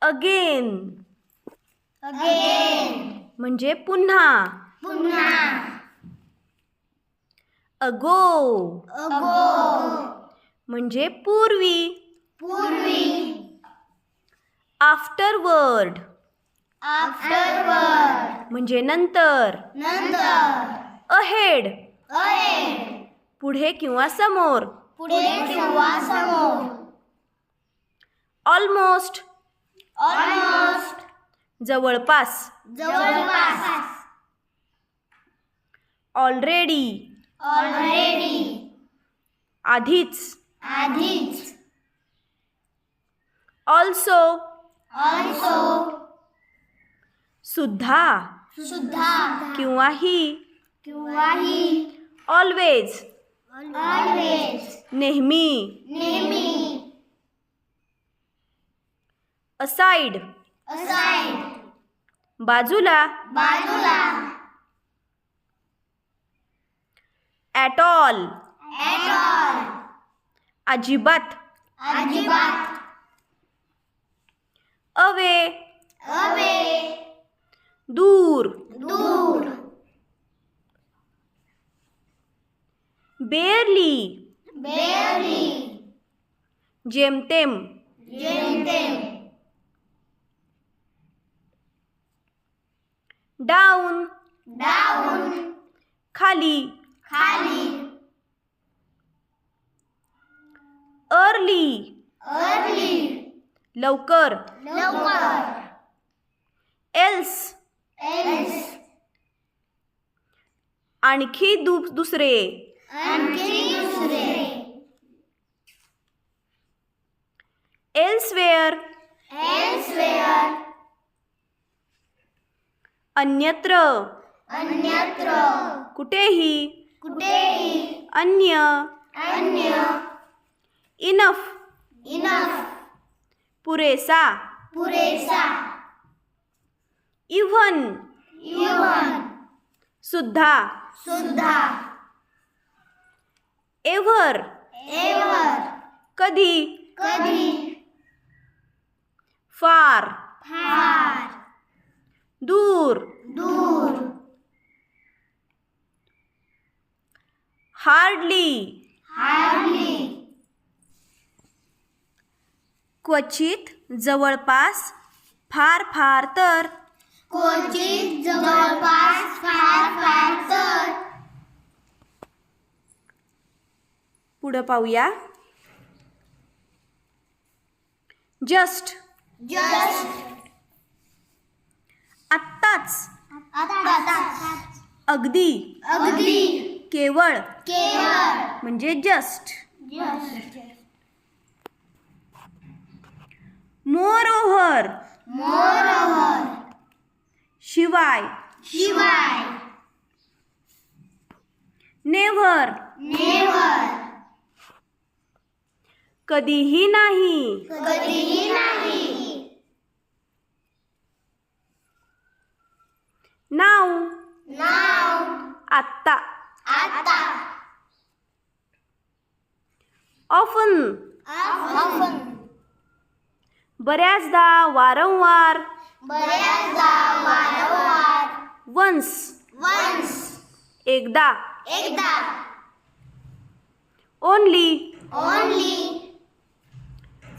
Again. Again. म्हणजे पुन्हा. पुन्हा. अगो. अगो. म्हणजे पूर्वी. पूर्वी. आफ्टरवर्ड. आफ्टरवर्ड. म्हणजे नंतर. नंतर. अहेड. अहेड. पुढे किंवा समोर. पुढे किंवा समोर. ऑलमोस्ट. ऑलमोस्ट. जवळपास. जवळपास. ऑलरेडी. ऑलरेडी. आधीच. आधीच. ऑल्सो ऑल्सो सुद्धा. सुद्धा. किंवा ही किंवाही. ऑलवेज ऑलवेज नेहमी. नेहमी. असाइड असाइड बाजूला. बाजूला. ॲट ऑल ॲट ऑल अजिबात. अजिबात. अवे अवे दूर. दूर. बेअरली बेअरली जेमतेम. जेमतेम. डाऊन. डाऊन. खाली. खाली. अर्ली. अर्ली. लवकर. लवकर. एल्स. एल्स. आणखी दुसरे. आणखी दुसरे. अन्यत्र. अन्यत्र. कुठेही. कुठेही. अन्य. अन्य. इनफ. इनफ. पुरेसा. पुरेसा. इव्हन. इवन सुद्धा. सुद्धा. एव्हर. एवर कधी. कधी. फार. फार. दूर। दूर। हार्डली। हार्डली। क्वचित जवळपास फार फार तर। क्वचित जवळपास फार फार तर। पुढं पाहूया। जस्ट। जस्ट। आताच अगदी. अगदी. केवळ. केवळ. म्हणजे जस्ट जस्ट मोर ओव्हर शिवाय. शिवाय. नेव्हर. नेवर कधीही नाही. कधीही नाही. नाव. नाव. आत्ता. आता ऑफन ऑफन बऱ्याचदा वारंवार. बऱ्याचदा वारंवार. वन्स वन्स एकदा. एकदा. ओनली ओनली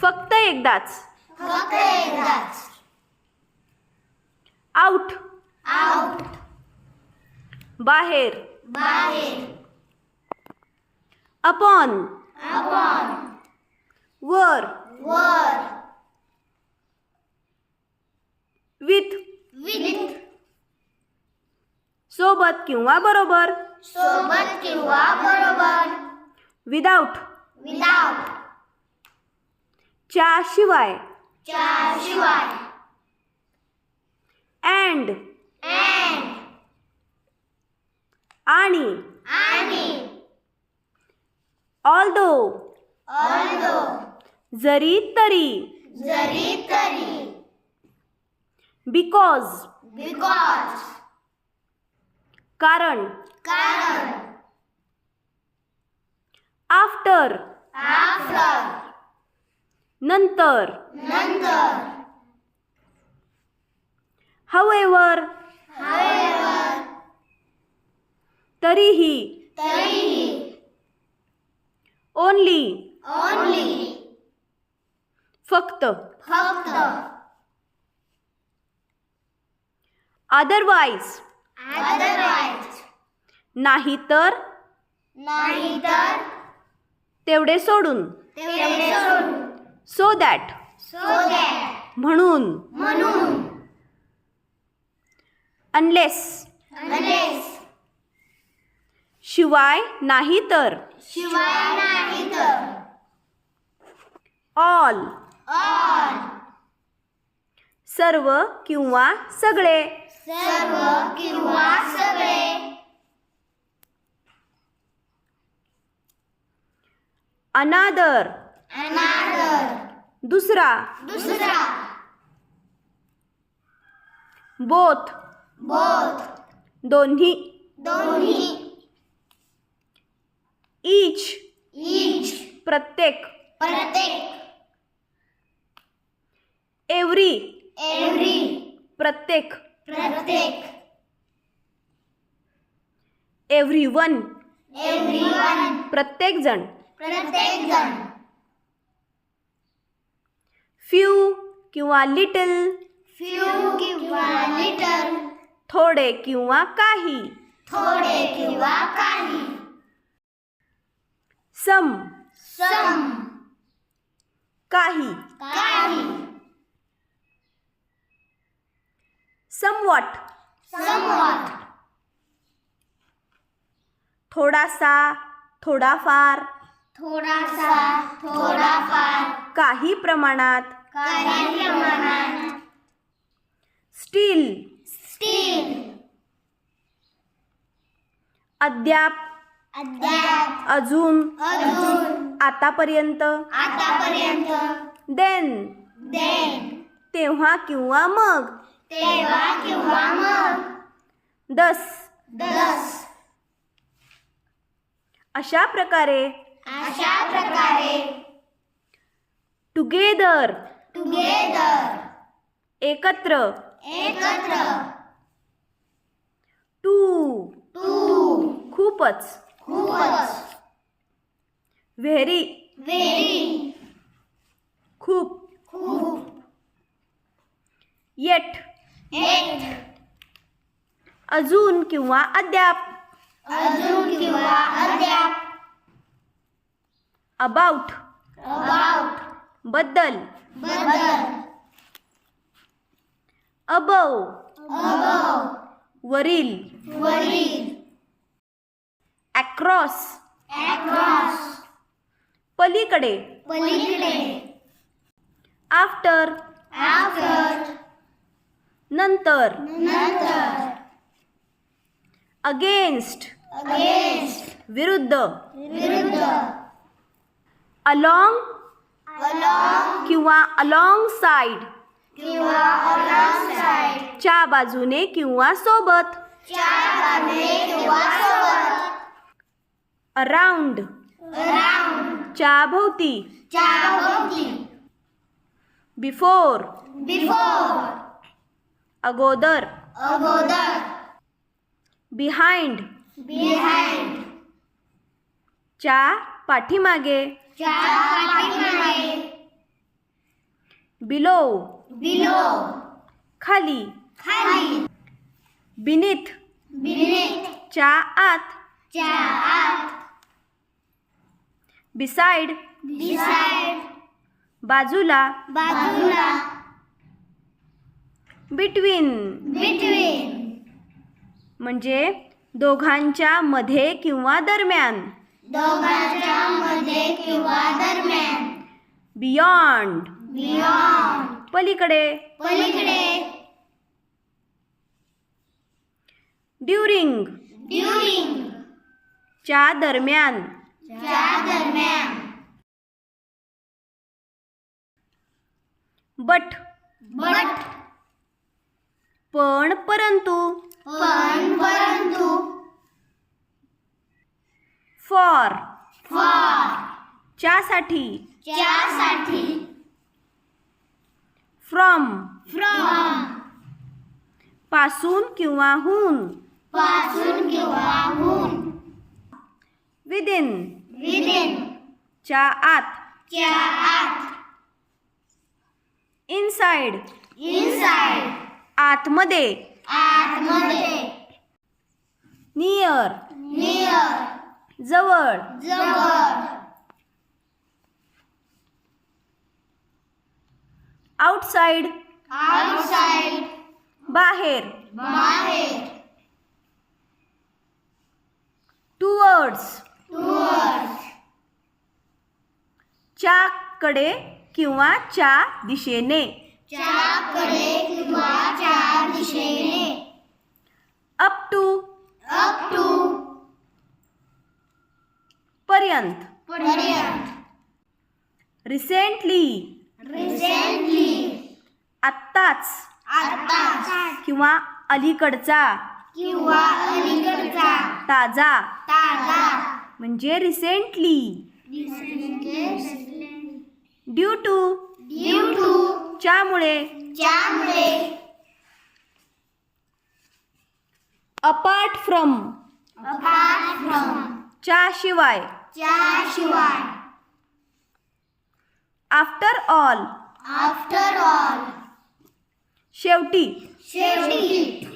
फक्त एकदाच. फक्त एकदाच. आउट बाहेर. बाहेर. अपॉन. अपॉन. वर. वर. विथ. विथ. सोबत किंवा बरोबर. सोबत किंवा बरोबर. विदाउट विदाउट च्या शिवाय. चार शिवाय. अँड अँड आणि आणि ऑल्दो ऑल्दो जरी तरी जरी तरी बिकॉज बिकॉज कारण कारण आफ्टर आफ्टर नंतर नंतर हावेवर तरीही तरीही. ओनली ओनली फक्त. फक्त. अदरवाईज अदरवाईज नाहीतर नाहीतर तेवढे सोडून. तेवढे सोडून. सो दॅट सो दॅट म्हणून. म्हणून. अनलेस अनलेस शिवाय नाही तर? शिवाय नाहीतर ऑल. ऑल. सर्व किंवा सगळे? सर्व किंवा सगळे. अनादर. अनादर. दुसरा. दुसरा. बोथ. बोध दोन्ही. दोन्ही. ईच ईच प्रत्येक. प्रत्येक. एव्हरी एव्हरी प्रत्येक. प्रत्येक. एव्हरी वन एव्हरीवन प्रत्येक जण. प्रत्येक जण. फ्यू किंवा लिटल फ्यू किंवा लिटल थोडे किंवा काही. थोडे किंवा काही. सम। सम। काही। काही। समवॉट। समवॉट। थोडासा थोडाफार। थोडासा थोडाफार। काही प्रमाणात। काही प्रमाणात। स्टील। स्टील। अद्याप अद्याप अजून अजून आतापर्यंत आतापर्यंत देन. देन तेव्हा किंवा मग. तेव्हा किंवा मग दस. दस अशा प्रकारे. अशा प्रकारे टुगेदर. टुगेदर एकत्र. एकत्र. Too too. खूपच. खूपच. व्हेरी. व्हेरी. खूप. खूप. येट. एट अजून किंवा अद्याप. अजून किंवा अद्याप. अबाउट. अबाउट. बद्दल. बद्दल. अबव. अबव. वरील. वरील. अक्रॉस अक्रॉस पलीकडे. पलीकडे. आफ्टर आफ्टर नंतर. नंतर. अगेन्स्ट अगेन्स्ट विरुद्ध. विरुद्ध. अलॉंग अलॉंग किंवा अलॉंग साइड किंवा अलॉंग साइड च्या बाजूने किंवा सोबत. चार बाजूने किंवा सोबत. अराउंड अराउंड भोवती बिफोर अगोदर अगोदर बिहाइंड बिहाइंड चा पाठीमागे चा बिलो बिलो खाली खाली बिनित बिनित चा आत चा आत बिसाइड बिसाइड बाजूला. बाजूला. बिटवीन बिटवीन म्हणजे दोघांच्या मध्ये किंवा दरम्यान. दोघांच्या मध्ये किंवा दरम्यान. बियॉन्ड बियॉन्ड पलीकडे. पलीकडे. ड्युरिंग ड्युरिंग च्या दरम्यान. च्या दरम्यान बट. बट. पण परंतु. पण परंतु. फॉर. फॉर. च्यासाठी. च्यासाठी. फ्रॉम. फ्रॉम. पासून किंवा हून. पासून किंवा हून. विदिन. विदिन. च्या आत. च्या आत. इनसाइड इनसाइड आतमध्ये. आतमध्ये. नियर नियर जवळ. जवळ. आउटसाइड आउटसाइड बाहेर. बाहेर. टुवर्ड्स टुवर्ड्स च्याकडे किंवा च्या दिशेने. च्याकडे किंवा च्या दिशेने. अप टू अप टू पर्यंत. पर्यंत. रिसेंटली रिसेंटली आत्ताच. आताच किंवा अलीकडचा. किंवा अलीकडचा. ताजा. ताजा. म्हणजे recently due to due to च्यामुळे. ज्यामुळे अपार्ट फ्रॉम अपार्ट फ्रॉम च्याशिवाय. ज्याशिवाय आफ्टर ऑल आफ्टर ऑल शेवटी. शेवटी.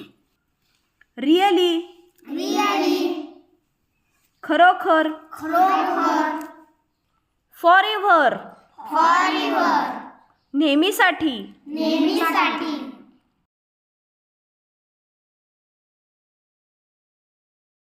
रिअली रिअली खरोखर. खरोखर. फॉर एव्हर फॉर एव्हर नेहमीसाठी. नेहमीसाठी.